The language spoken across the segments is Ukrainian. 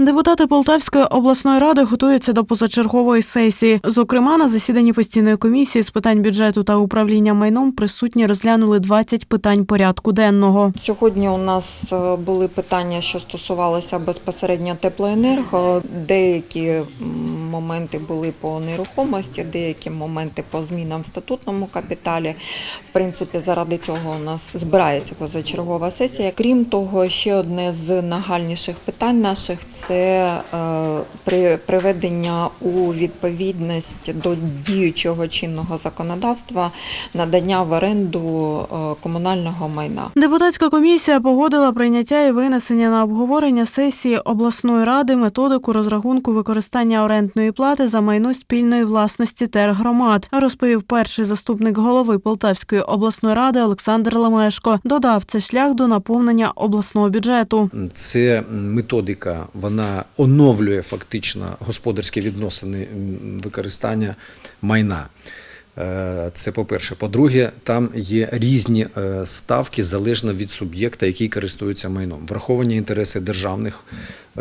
Депутати Полтавської обласної ради готуються до позачергової сесії. Зокрема, на засіданні постійної комісії з питань бюджету та управління майном присутні розглянули 20 питань порядку денного. Сьогодні у нас е, були питання, що стосувалися безпосередньо теплоенерго. Деякі моменти були по нерухомості, деякі моменти по змінам в статутному капіталі. В принципі, заради цього у нас збирається позачергова сесія. Крім того, ще одне з нагальніших питань наших це е, при приведення у відповідність до діючого чинного законодавства надання в оренду е, комунального майна. Депутатська комісія погодила прийняття і винесення на обговорення сесії обласної ради методику розрахунку використання орендної плати за майно спільної власності тергромад, розповів перший заступник голови Полтавської обласної ради Олександр Ламешко. Додав, це шлях до наповнення обласного бюджету. Це методика, вона оновлює фактично господарські відносини використання майна. Е, Це по-перше. По-друге, там є різні е, ставки залежно від суб'єкта, який користується майном. Враховані інтереси державних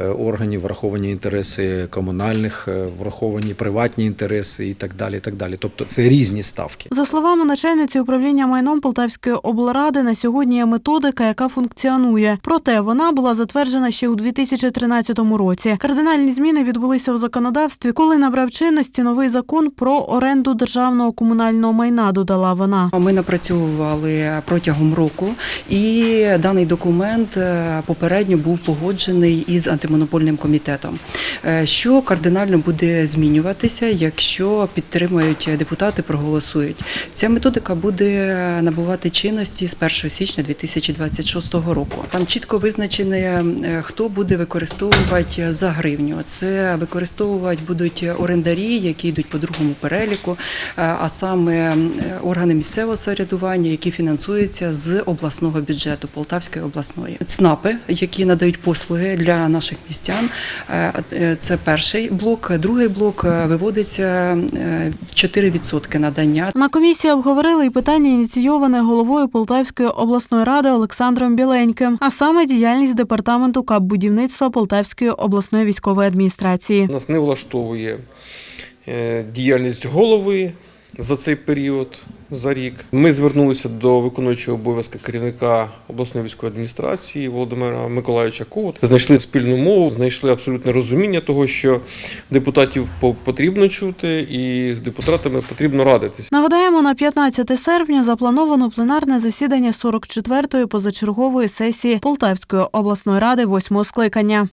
органів, враховані інтереси комунальних, е, враховані приватні інтереси і так далі. І так далі. Тобто це різні ставки. За словами начальниці управління майном Полтавської облради, на сьогодні є методика, яка функціонує. Проте вона була затверджена ще у 2013 році. Кардинальні зміни відбулися у законодавстві, коли набрав чинності новий закон про оренду державного комунального майна. Додала вона. Ми напрацьовували протягом року, і даний документ е, попередньо був погоджений із антимонопольним комітетом. Е, Що кардинально буде змінюватися, якщо підтримують депутати, проголосують. Ця методика буде набувати чинності з 1 січня 2026 року. Там чітко визначено, е, хто буде використовувати за гривню. Це використовувати будуть орендарі, які йдуть по другому переліку, е, а саме органи місцевого самоврядування, які фінансуються з обласного бюджету Полтавської обласної. ЦНАПи, які надають послуги для наших містян. е, е, Це перший блок. Другий блок е, виводиться е, 4% надання. На комісії обговорили і питання, ініційоване головою Полтавської обласної ради Олександром Біленьким, а саме діяльність департаменту КАП будівництва Полтавської обласної військової адміністрації. Нас не влаштовує діяльність голови за цей період, за рік. Ми звернулися до виконуючого обов'язки керівника обласної військової адміністрації Володимира Миколаївича Ковут. Знайшли спільну мову, знайшли абсолютне розуміння того, що депутатів по- потрібно чути, і з депутатами потрібно радитись. Нагадаємо, на 15 серпня заплановано пленарне засідання 44-ї позачергової сесії Полтавської обласної ради восьмого скликання.